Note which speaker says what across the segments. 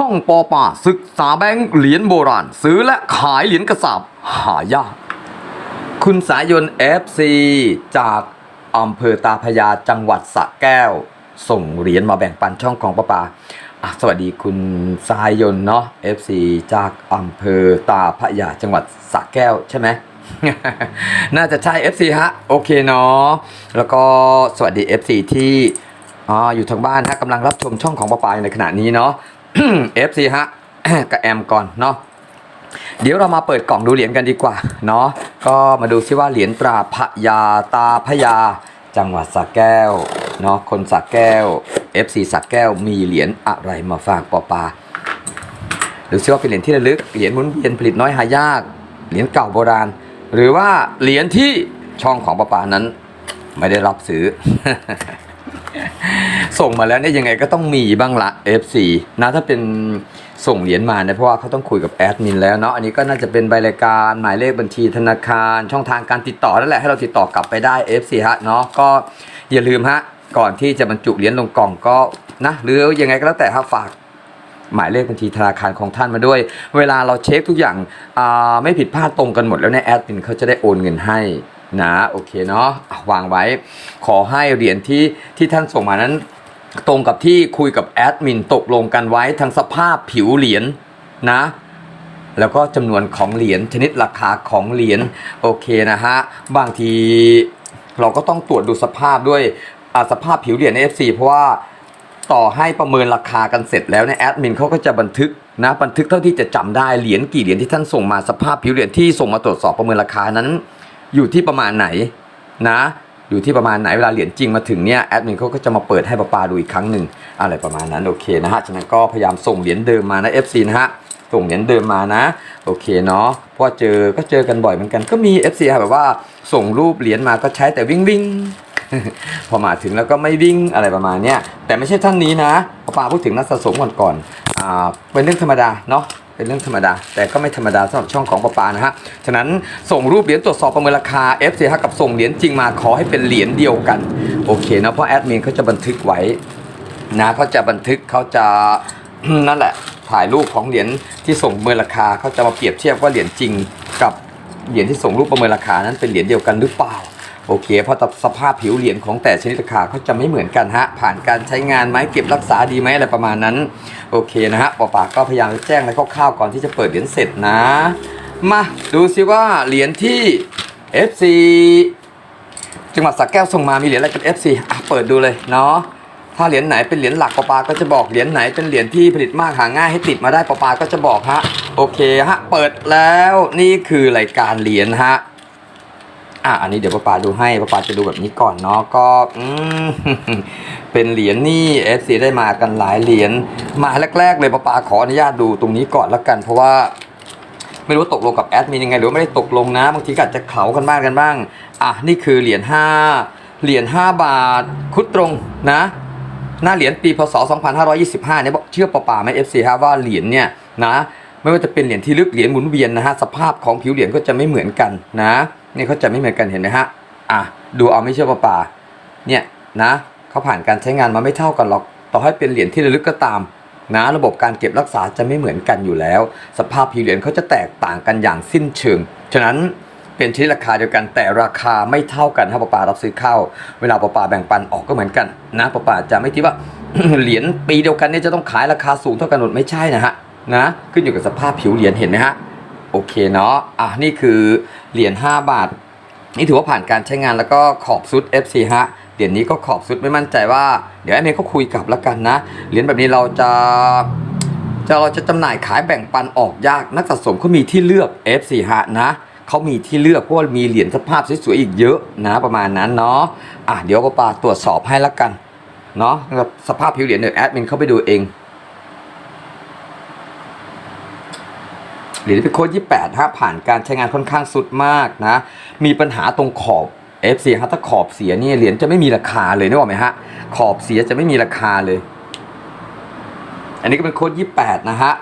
Speaker 1: ช่องปอป่าศึกษาแบงค์เหรียญโบราณ ซื้อและขายเหรียญกระสาบหายาก คุณสายยน FC จากอำเภอตาพยาจังหวัดสระแก้ว ส่งเหรียญมาแบ่งปันช่องของปอปาอะสวัสดีคุณสายยนเนาะ FC จากอำเภอตาพยาจังหวัดสระแก้วใช่ไหมน่าจะใช่ FC ฮะ โอเคเนาะแล้วก็สวัสดี FC ที่ออยู่ทางบ้านฮะกำลังรับชมช่องของปอปายในขณะนี้เนาะ FC ฮะกับแอมก่อนเนาะเดี๋ยวเรามาเปิดกล่องดูเหรียญกันดีกว่าเนาะก็มาดูซิว่าเหรียญตราพยาตาพยา จังหวัดสระแก้วเนาะคนสระแก้ว FC สระแก้วมีเหรียญอะไรมาฝากปอปาดูซิว่าเป็นเหรียญที่ระลึกเหรียญมุนเวียนผลิตน้อยหายากเหรียญเก่าโบราณ หรือว่าเหรียญที่ช่องของปอปานั้น ไม่ได้รับซื้อ ส่งมาแล้วเนี่ยยังไงก็ต้องมีบ้างละ FC นะถ้าเป็นส่งเหรียญมาเนี่ยเพราะว่าเขาต้องคุยกับแอดมินแล้วเนาะอันนี้ก็น่าจะเป็นใบรายการหมายเลขบัญชีธนาคาร ช่องทางการติดต่อนั่นแหละให้เราติดต่อกลับไปได้ FC ฮะเนาะก็อย่าลืมฮะก่อนที่จะบรรจุเหรียญลงกล่องก็นะหรือยังไงก็แล้วแต่ฮะฝากหมายเลขบัญชีธนาคารของท่านมาด้วย เวลาเราเช็คทุกอย่างอ่าไม่ผิดพลาดตรงกันหมดแล้วเนี่ยแอดมินเขาจะได้โอนเงินให้ นะโอเคเนาะวางไว้ ขอให้เหรียญที่ที่ท่านส่งมานั้น ตรงกับที่คุยกับแอดมินตกลงกันไว้ทั้งสภาพผิวเหรียญนะแล้วก็จำนวนของเหรียญชนิดราคาของเหรียญโอเคนะฮะบางทีเราก็ต้องตรวจดูสภาพด้วยอ่าสภาพผิวเหรียญใน FC เพราะว่าต่อให้ประเมินราคากันเสร็จแล้วเนี่ยแอดมินเขาก็จะบันทึกนะบันทึกเท่าที่จะจำได้เหรียญกี่เหรียญที่ท่านส่งมาสภาพผิวเหรียญที่ส่งมาตรวจสอบประเมินราคานั้น อยู่ที่ประมาณไหนนะ อยู่ที่ประมาณไหนเวลาเหรียญจริงมาถึงเนี่ยแอดมินเขาก็จะมาเปิดให้ปาปาดูอีกครั้งหนึ่งอะไรประมาณนั้นโอเคนะฮะฉะนั้นก็พยายามส่งเหรียญเดิมมานะ FC นะฮะส่งเหรียญเดิมมานะ โอเคเนาะเพราะว่าเจอก็เจอกันบ่อยเหมือนกันก็มี FC ครับแบบว่าส่งรูปเหรียญมาก็ใช้แต่วิ่งวิ่งพอมาถึงแล้วก็ไม่วิ่งอะไรประมาณเนี้ยแต่ไม่ใช่ท่านนี้นะปาปาพูดถึงนักสะสมก่อนก่อนอ่าเป็นเรื่องธรรมดาเนาะ เป็นเรื่องธรรมดา แต่ก็ไม่ธรรมดาสำหรับช่องของปาปานะฮะ ฉะนั้นส่งรูปเหรียญตรวจสอบประเมินราคา f c ฮะกับส่งเหรียญจริงมาขอให้เป็นเหรียญเดียวกัน โอเคนะเพราะแอดมินเขาจะบันทึกไว้นะเขาจะบันทึกเขาจะนั่นแหละ ถ่ายรูปของเหรียญที่ส่งประเมินราคาเขาจะมาเปรียบเทียบว่าเหรียญจริงกับเหรียญที่ส่งรูปประเมินราคานั้นเป็นเหรียญเดียวกันหรือเปล่า โอเคเพราะสภาพผิวเหรียญของแต่ชนิดราคาเขาจะไม่เหมือนกันฮะ ผ่านการใช้งานไหมเก็บรักษาดีไหมอะไรประมาณนั้น โอเคนะฮะปอปากก็พยายามจะแจ้งอะไรคร่าวๆก่อนที่จะเปิดเหรียญเสร็จนะ มาดูซิว่าเหรียญที่ FC จังหวัดสระแก้วส่งมามีเหรียญอะไรเป็น FC อะเปิดดูเลยเนาะถ้าเหรียญไหนเป็นเหรียญหลักปอปาก็จะบอกเหรียญไหนเป็นเหรียญที่ผลิตมากหาง่ายให้ติดมาได้ปอปาก็จะบอกฮะโอเคฮะเปิดแล้วนี่คือรายการเหรียญฮะ อะอันนี้เดี๋ยวป้าปาดูให้ป้าปาจะดูแบบนี้ก่อนเนาะก็อืมเป็นเหรียญนี่ FC ได้มากันหลายเหรียญมาแรก ๆ เลยป้าปาขออนุญาตดูตรงนี้ก่อนละกัน เพราะว่าไม่รู้ว่าตกลงกับแอดมินยังไง หรือว่าไม่ได้ตกลงนะบางทีก็อาจจะเขากันบ้างกันบ้าง อะนี่คือเหรียญ5เหรียญ5บาทคุดตรงนะ หน้าเหรียญปีพศ 2525เนี่ยบอกเชื่อปะป่าไหม FC ฮะว่าเหรียญเนี่ยนะไม่ว่าจะเป็นเหรียญที่ลึกเหรียญหมุนเวียนนะฮะสภาพของผิวเหรียญก็จะไม่เหมือนกันนะ นี่เขาจะไม่เหมือนกันเห็นไหมฮะอะดูเอาไม่เชื่อปะป่าเนี่ยนะเขาผ่านการใช้งานมาไม่เท่ากันหรอก ต่อให้เป็นเหรียญที่ระลึกก็ตามนะระบบการเก็บรักษาจะไม่เหมือนกันอยู่แล้ว สภาพผิวเหรียญเขาจะแตกต่างกันอย่างสิ้นเชิง ฉะนั้นเป็นชนิดราคาเดียวกันแต่ราคาไม่เท่ากันถ้าปะปารับซื้อเข้า เวลาปะปาแบ่งปันออกก็เหมือนกันนะปะปาจะไม่คิดว่าเหรียญปีเดียวกันเนี่ยจะต้องขายราคาสูงเท่ากันหมดไม่ใช่นะฮะนะขึ้นอยู่กับสภาพผิวเหรียญเห็นไหมฮะ โอเคเนาะอะนี่คือเหรียญ5บาท นี่ถือว่าผ่านการใช้งานแล้วก็ขอบซุด FC ฮะเหรียญนี้ก็ขอบซุดไม่มั่นใจว่า เดี๋ยวไอ้เมย์ก็คุยกับแล้วกันนะเหรียญแบบนี้เราจะจะเราจะจำหน่ายขายแบ่งปันออกยากนักสะสมเขามีที่เลือก F4 ฮะนะเขามีที่เลือกเพราะว่ามีเหรียญสภาพสวยๆอีกเยอะนะประมาณนั้นเนาะอะเดี๋ยวป้าปาตรวจสอบให้ละกันเนาะสภาพผิวเหรียญเดี๋ยวแอดมินเข้าไปดูเอง หรียญเป็นโค้ด28ฮะผ่านการใช้งานค่อนข้างสุดมากนะ มีปัญหาตรงขอบ F4 ฮะถ้าขอบเสียเนี่ยเหรียญจะไม่มีราคาเลยนึกออกไหมฮะ ขอบเสียจะไม่มีราคาเลย อันนี้ก็เป็นโค้ด28 นะฮะ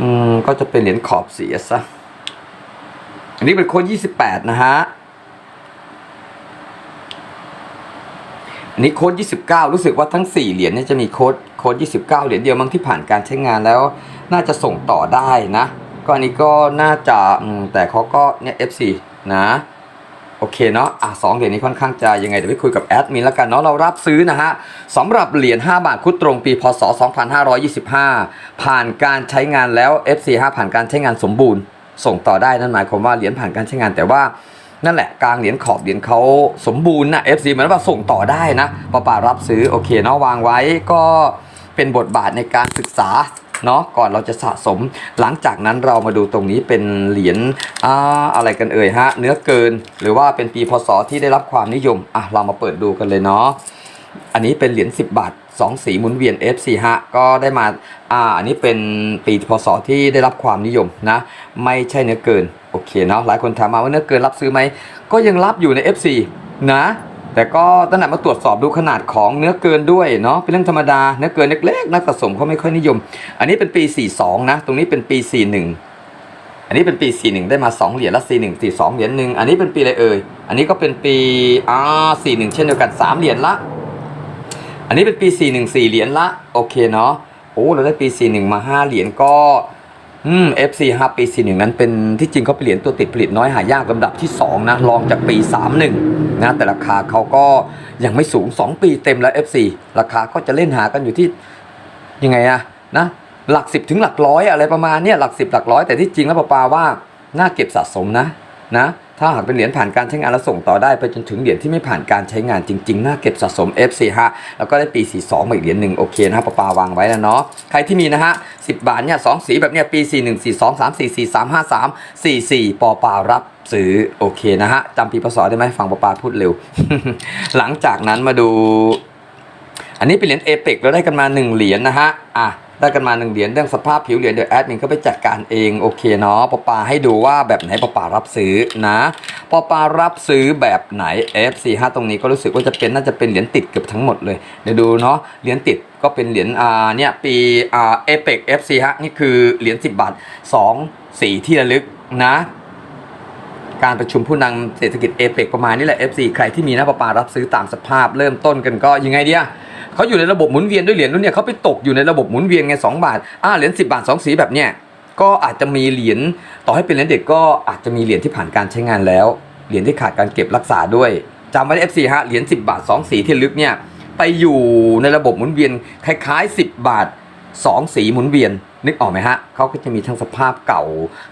Speaker 1: อืม ก็จะเป็นเหรียญขอบเสียซะ อันนี้เป็นโค้ด28 นะฮะอันนี้โค้ด29 รู้สึกว่าทั้ง 4 เหรียญเนี่ยจะมีโค้ดโค้ด29 เหรียญเดียวมั้งที่ผ่านการใช้งานแล้ว น่าจะส่งต่อได้นะ ก็อันนี้ก็น่าจะแต่เขาก็เนี่ย FC นะโอเคเนาะอะสองเหรียญนี้ค่อนข้างจะยังไงเดี๋ยวไปคุยกับแอดมินแล้วกันเนาะเรารับซื้อนะฮะสำหรับเหรียญ5บาทคุดตรงปีพศ 2525 ผ่านการใช้งานแล้ว FC5 ผ่านการใช้งานสมบูรณ์ ส่งต่อได้นั่นหมายความว่าเหรียญผ่านการใช้งานแต่ว่านั่นแหละกลางเหรียญขอบเหรียญเขาสมบูรณ์นะ FC เหมือนว่าส่งต่อได้นะป้าป่ารับซื้อโอเคเนาะวางไว้ก็เป็นบทบาทในการศึกษา เนาะก่อนเราจะสะสม หลังจากนั้นเรามาดูตรงนี้เป็นเหรียญอ่าอะไรกันเอ่ยฮะ เนื้อเกินหรือว่าเป็นปีพศที่ได้รับความนิยมอะเรามาเปิดดูกันเลยเนาะอันนี้เป็นเหรียญ10 บาท2สีหมุนเวียน F4 ฮะก็ได้มาอ่าอันนี้เป็นปีพศที่ได้รับความนิยมนะ ไม่ใช่เนื้อเกิน โอเคเนาะหลายคนถามมาว่าเนื้อเกินรับซื้อไหมก็ยังรับอยู่ใน F4 นะ แต่ก็ตั้งแต่มาตรวจสอบดูขนาดของเนื้อเกินด้วยเนาะเป็นเรื่องธรรมดาเนื้อเกินเล็กๆนักสะสมเขาไม่ค่อยนิยม อันนี้เป็นปี 42 นะ ตรงนี้เป็นปี 41 อันนี้เป็นปี 41 ได้มา 2 เหรียญละ41 42 เหรียญหนึ่งอันนี้เป็นปีอะไรเอ่ยอันนี้ก็เป็นปีอ่า41 เช่นเดียวกัน 3 เหรียญละ อันนี้เป็นปี 41 4 เหรียญละโอเคเนาะโอ้เราได้ปี 41 มา 5 เหรียญก็ อืม FC 5ปี41นั้นเป็นที่จริงเขาเป็นเหรียญตัวติดผลิตน้อยหายากลำดับที่ 2 นะรองจากปี 31 นะแต่ราคาเขาก็ยังไม่สูง 2 ปีเต็มแล้ว F4 ราคาก็จะเล่นหากันอยู่ที่ยังไงอะนะหลัก 10 ถึงหลักร้อยอะไรประมาณเนี้ยหลัก 10 หลักร้อยแต่ที่จริงแล้วปาปาว่าน่าเก็บสะสมนะนะ ถ้าหากเป็นเหรียญผ่านการใช้งานแล้วส่งต่อได้ไปจนถึงเหรียญที่ไม่ผ่านการใช้งานจริงๆ น่าเก็บสะสม FC ฮะแล้วก็ได้ปี 42มาอีกเหรียญหนึ่งโอเคนะครับปาปาวางไว้แล้วเนาะใครที่มีนะฮะ10 บาทเนี่ยสองสีแบบเนี้ยปี 41 42 3 4 4 3 5 3 4 4ปอปารับซื้อโอเคนะฮะจำปีพศได้ไหมฟังปาปาพูดเร็ว หลังจากนั้นมาดู อันนี้เป็นเหรียญเอเปกเราได้กันมา 1 เหรียญนะฮะอะ ได้กันมา1เหรียญเรื่องสภาพผิวเหรียญเดี๋ยวแอดมินก็ไปจัดการเองโอเคเนาะปอปาให้ดูว่าแบบไหนปอปารับซื้อนะปอปารับซื้อแบบไหน F45 ตรงนี้ก็รู้สึกว่าจะเป็นน่าจะเป็นเหรียญติดเกือบทั้งหมดเลยเดี๋ยวดูเนาะเหรียญติดก็เป็นเหรียญอ่าเนี่ยปีอ่าเอเปก FC ฮะนี่คือเหรียญ10 บาท 2 สีที่ระลึกนะการประชุมผู้นำเศรษฐกิจเอเปกประมาณนี้แหละ FC ใครที่มีหน้าประปารับซื้อตามสภาพเริ่มต้นกันก็ยังไงเดีย เขาอยู่ในระบบหมุนเวียนด้วยเหรียญนู้นเนี่ยเขาไปตกอยู่ในระบบหมุนเวียนไง2บาทอ่าเหรียญ10บาท2สีแบบเนี้ยก็อาจจะมีเหรียญต่อให้เป็นเหรียญเด็กก็อาจจะมีเหรียญที่ผ่านการใช้งานแล้ว เหรียญที่ขาดการเก็บรักษาด้วยจำไว้ FC ฮะเหรียญ10 บาท 2 สีที่ลึกเนี่ยไปอยู่ในระบบหมุนเวียนคล้ายๆ 10 บาทสองสีหมุนเวียน นึกออกไหมฮะเขาก็จะมีทั้งสภาพเก่า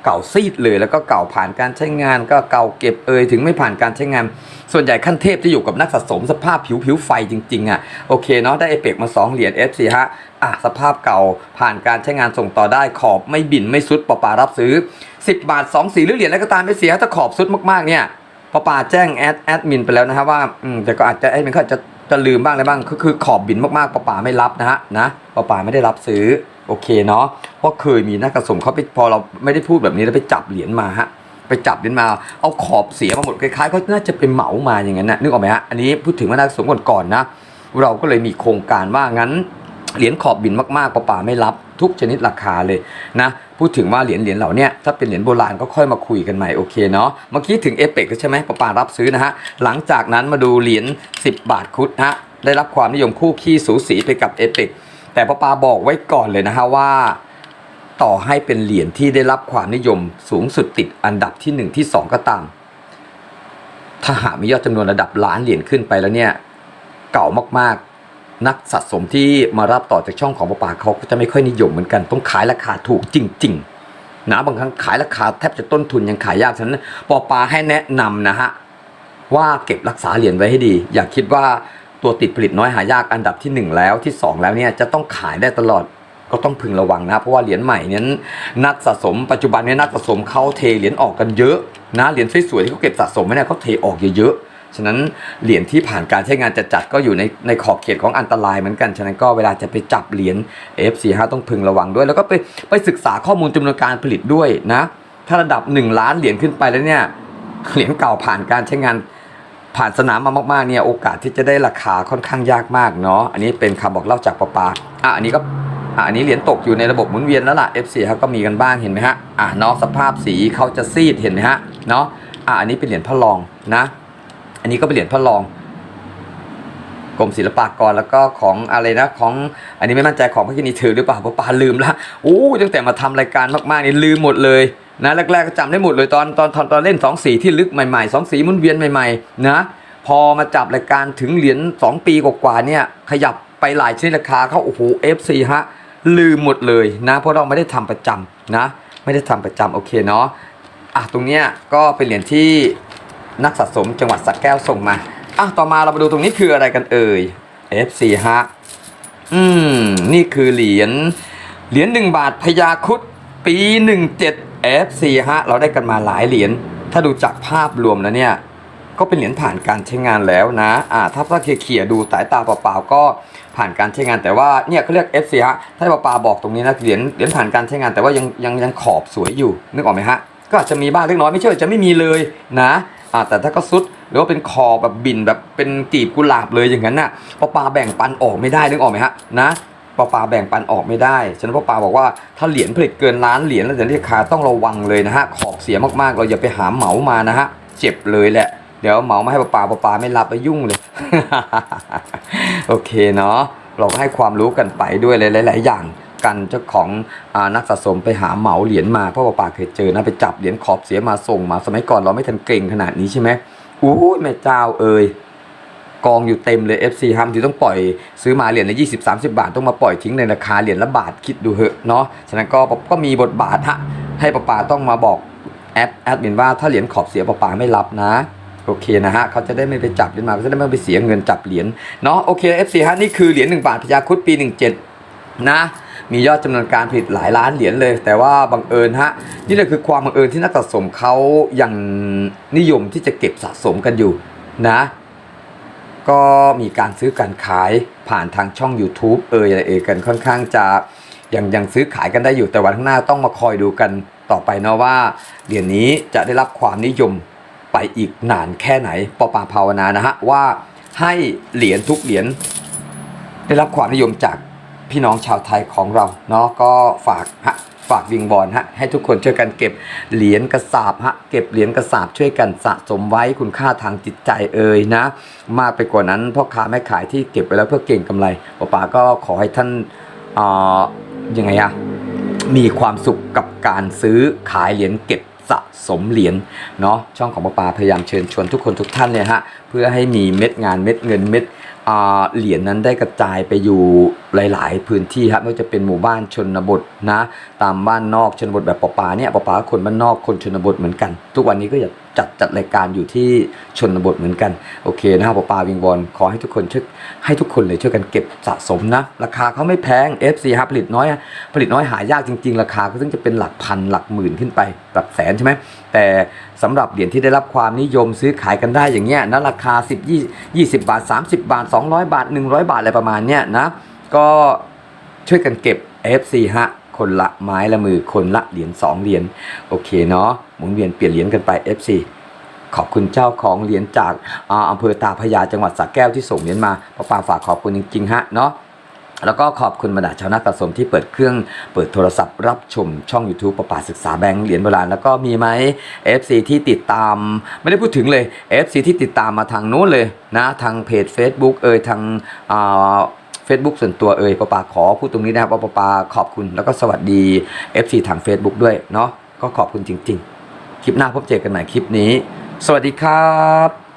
Speaker 1: เก่าซีดเลย แล้วก็เก่าผ่านการใช้งาน ก็เก่าเก็บเอยถึงไม่ผ่านการใช้งาน ส่วนใหญ่ขั้นเทพจะอยู่กับนักสะสมสภาพผิวผิวไฟจริงๆอะโอเคเนาะได้เอเปกมา 2 เหรียญ F4 ฮะอะสภาพเก่าผ่านการใช้งานส่งต่อได้ขอบไม่บินไม่ซุดปอปารับซื้อ 10 บาท 2 สีหรือเหรียญอะไรก็ตามไม่เสียถ้าขอบซุดมากๆเนี่ยปอปาแจ้งแอดแอดมินไปแล้วนะฮะว่าอืมแต่ก็อาจจะแอดมินเขาจะจะลืมบ้างอะไรบ้างคือคือขอบบินมากๆปอปาไม่รับนะฮะนะปอปาไม่ได้รับซื้อ โอเคเนาะเพราะเคยมีนักกระสมเขาไปพอเราไม่ได้พูดแบบนี้แล้วไปจับเหรียญมาฮะไปจับเหรียญมาเอาขอบเสียมาหมดคล้ายๆเขาน่าจะเป็นเหมามาอย่างนั้นนะนึกออกไหมฮะอันนี้พูดถึงว่านักกระสมก่อนๆนะเราก็เลยมีโครงการว่างั้นเหรียญขอบบินมากๆปะป่าไม่รับทุกชนิดราคาเลยนะพูดถึงว่าเหรียญเหรียญเหล่านี้ถ้าเป็นเหรียญโบราณก็ค่อยมาคุยกันใหม่โอเคเนาะเมื่อกี้ถึงเอเปกใช่ไหมปะป่ารับซื้อนะฮะหลังจากนั้นมาดูเหรียญ10 บาทคุดฮะได้รับความนิยมคู่ขี้สูสีไปกับเอเปก แต่ปะปาบอกไว้ก่อนเลยนะฮะว่า ต่อให้เป็นเหรียญที่ได้รับความนิยมสูงสุดติดอันดับที่ 1 ที่ 2 ก็ตาม ถ้าหากมียอดจำนวนระดับล้านเหรียญขึ้นไปแล้วเนี่ย เก่ามากๆ นักสะสมที่มารับต่อจากช่องของปะปาเขาก็จะไม่ค่อยนิยมเหมือนกันต้องขายราคาถูกจริง ๆนะบางครั้งขายราคาแทบจะต้นทุนยังขายยากฉะนั้นปอปาให้แนะนำนะฮะว่าเก็บรักษาเหรียญไว้ให้ดี อย่าคิดว่า ตัวติดผลิตน้อยหายากอันดับที่ 1 แล้วที่ 2 แล้วเนี่ยจะต้องขายได้ตลอดก็ต้องพึงระวังนะเพราะว่าเหรียญใหม่นี่ยนักสะสมปัจจุบันเนี่ยนักสะสมเขาเทเหรียญออกกันเยอะนะเหรียญสวยๆที่เขาเก็บสะสมไว้เนี่ยเขาเทออกเยอะๆฉะนั้นเหรียญที่ผ่านการใช้งานจัดๆก็อยู่ในในขอบเขตของอันตรายเหมือนกันฉะนั้นก็เวลาจะไปจับเหรียญ F45 ต้องพึงระวังด้วย แล้วก็ไปไปศึกษาข้อมูลจำนวนการผลิตด้วยนะถ้าระดับ 1 ล้านเหรียญขึ้นไปแล้วเนี่ยเหรียญเก่าผ่านการใช้งาน ผ่านสนามมามากๆเนี่ยโอกาสที่จะได้ราคาค่อนข้างยากมากเนาะอันนี้เป็นคำบอกเล่าจากปะปาอะอันนี้ก็อะอันนี้เหรียญตกอยู่ในระบบหมุนเวียนแล้วล่ะ F4 ครับก็มีกันบ้างเห็นไหมฮะอะเนาะสภาพสีเขาจะซีดเห็นไหมฮะเนาะอะอันนี้เป็นเหรียญพระรองนะ อันนี้ก็เป็นเหรียญพระรองกรมศิลปากรแล้วก็ของอะไรนะของอันนี้ไม่มั่นใจของพระกินีถือหรือเปล่าเพราะปาลืมละโอ้ตั้งแต่มาทำรายการมากๆนี่ลืมหมดเลย นะแรกๆก็จำได้หมดเลยตอนตอนตอนตอนเล่นสองสีที่ลึกใหม่ๆสองสีมุนเวียนใหม่ๆนะพอมาจับรายการถึงเหรียญ2 ปีกว่าๆเนี่ยขยับไปหลายชนิดราคาเขาโอ้โห FC ฮะลืมหมดเลยนะ เพราะเราไม่ได้ทำประจำนะ ไม่ได้ทำประจำโอเคเนาะอะตรงเนี้ยก็เป็นเหรียญที่นักสะสมจังหวัดสระแก้วส่งมาอะต่อมาเรามาดูตรงนี้คืออะไรกันเอ่ย FC ฮะอืมนี่คือเหรียญเหรียญหนึ่งบาทพญาคุดปี17 FC ฮะเราได้กันมาหลายเหรียญถ้าดูจากภาพรวมแล้วเนี่ยก็เป็นเหรียญผ่านการใช้งานแล้วนะอ่าถ้าถ้าเขี่ยๆดูสายตาเปล่าๆก็ผ่านการใช้งานแต่ว่าเนี่ยเขาเรียก FC ฮะถ้าปาปาบอกตรงนี้นะเหรียญเหรียญผ่านการใช้งานแต่ว่ายังยังยังขอบสวยอยู่นึกออกไหมฮะก็อาจจะมีบ้างเล็กน้อยไม่ใช่ว่าจะไม่มีเลยนะอ่าแต่ถ้าก็ซุดหรือว่าเป็นคอแบบบินแบบเป็นกีบกุหลาบเลยอย่างนั้นน่ะปาปาแบ่งปันออกไม่ได้นึกออกไหมฮะนะ ปาปาแบ่งปันออกไม่ได้ ฉะนั้นปาปาบอกว่าถ้าเหรียญผลิตเกินล้านเหรียญแล้วแต่ราคาต้องระวังเลยนะฮะ ขอบเสียมากๆ เราอย่าไปหาเหมามานะฮะ เจ็บเลยแหละ เดี๋ยวเหมามาให้ปาปาปาปาไม่รับไปยุ่งเลย โอเคเนาะ เราก็ให้ความรู้กันไปด้วยหลาย ๆ อย่างกันเจ้าของอนักสะสมไปหาเหมาเหรียญมาเพราะปาปาเคยเจอนะไปจับเหรียญขอบเสียมาส่งมาสมัยก่อนเราไม่ทันเก่งขนาดนี้ใช่ไหมอู้ยแม่เจ้าเอ่ย กองอยู่เต็มเลย FC ฮัมที่ต้องปล่อยซื้อมาเหรียญละ20 30 บาท ต้องมาปล่อยทิ้งในราคาเหรียญละบาทคิดดูเหอะเนาะฉะนั้นก็ก็มีบทบาทฮะให้ปาปาต้องมาบอกแอดแอดมินว่าถ้าเหรียญขอบเสียปาปาไม่รับนะโอเคนะฮะเขาจะได้ไม่ไปจับเหรียญมาเขาจะได้ไม่ไปเสียเงินจับเหรียญเนาะโอเค FC ฮะนี่คือเหรียญ1บาทพยาคุดปี 17 นะมียอดจำนวนการผลิตหลายล้านเหรียญเลย แต่ว่าบังเอิญฮะนี่แหละคือความบังเอิญที่นักสะสมเขายังนิยมที่จะเก็บสะสมกันอยู่นะ ก็มีการซื้อการขายผ่านทางช่อง YouTube เอยอะไรเอยกันค่อนข้างจะยังยังซื้อขายกันได้อยู่แต่วันข้างหน้าต้องมาคอยดูกันต่อไปเนาะว่าเหรียญนี้จะได้รับความนิยมไปอีกนานแค่ไหนปอปาภาวนานะฮะว่าให้เหรียญทุกเหรียญได้รับความนิยมจากพี่น้องชาวไทยของเราเนาะก็ฝากฮะ ฝากวิงบอลฮะให้ทุกคนช่วยกันเก็บเหรียญกระสาบฮะเก็บเหรียญกระสาบช่วยกันสะสมไว้คุณค่าทางจิตใจเอ่ยนะ มากไปกว่านั้นพ่อค้าแม่ขายที่เก็บไว้แล้วเพื่อเก่งกำไรป้าป๋าก็ขอให้ท่านเอ่อยังไงอะมีความสุขกับการซื้อขายเหรียญเก็บสะสมเหรียญเนาะช่องของป้าป๋าพยายามเชิญชวนทุกคนทุกท่านเนี่ยฮะเพื่อให้มีเม็ดงานเม็ดเงินเม็ดเหรียญนั้นได้กระจายไปอยู่ หลาย ๆ พื้นที่ครับไม่ว่าจะเป็นหมู่บ้านชนบทนะ ตามบ้านนอกชนบทแบบป้าป๋าเนี่ยป้าป๋าคนบ้านนอกคนชนบทเหมือนกัน ทุกวันนี้ก็อยากจัดจัดรายการอยู่ที่ชนบทเหมือนกันโอเคนะครับป้าป๋าวิงวอนขอให้ทุกคนช่วยให้ทุกคนเลยช่วยกันเก็บสะสมนะราคาเขาไม่แพง FC ฮะผลิตน้อย ผลิตน้อยหายากจริง ๆ ราคาก็ซึ่งจะเป็นหลักพันหลักหมื่นขึ้นไปหลักแสนใช่ไหมแต่สำหรับเหรียญที่ได้รับความนิยมซื้อขายกันได้อย่างเงี้ยนะราคา 10 20 20 บาท 30 บาท 200 บาท 100 บาทอะไรประมาณเนี้ยนะ ก็ช่วยกันเก็บ FC ฮะคนละไม้ละมือคนละเหรียญ2เหรียญโอเคเนาะหมุนเวียนเปลี่ยนเหรียญกันไป FC ขอบคุณเจ้าของเหรียญจากอาอำเภอตาพยาจังหวัดสระแก้วที่ส่งเหรียญมาป้าปาฝากขอบคุณจริงๆฮะเนาะแล้วก็ขอบคุณบรรดาชาวนักสะสมที่เปิดเครื่องเปิดโทรศัพท์รับชมช่อง YouTube ประปาศึกษาแบงค์เหรียญโบราณแล้วก็มีไหม FC ที่ติดตาม ไม่ได้พูดถึงเลย FC ที่ติดตามมาทางนู้นเลยนะ ทางเพจ Facebook เอ่ยทาง อ่าเฟซบุ๊กส่วนตัวเอ่ยปะปาขอพูดตรงนี้นะครับว่าปะปาขอบคุณแล้วก็สวัสดี FC ทาง Facebook ด้วยเนาะก็ขอบคุณจริง ๆ คลิปหน้าพบเจอกันใหม่คลิปนี้ สวัสดีครับ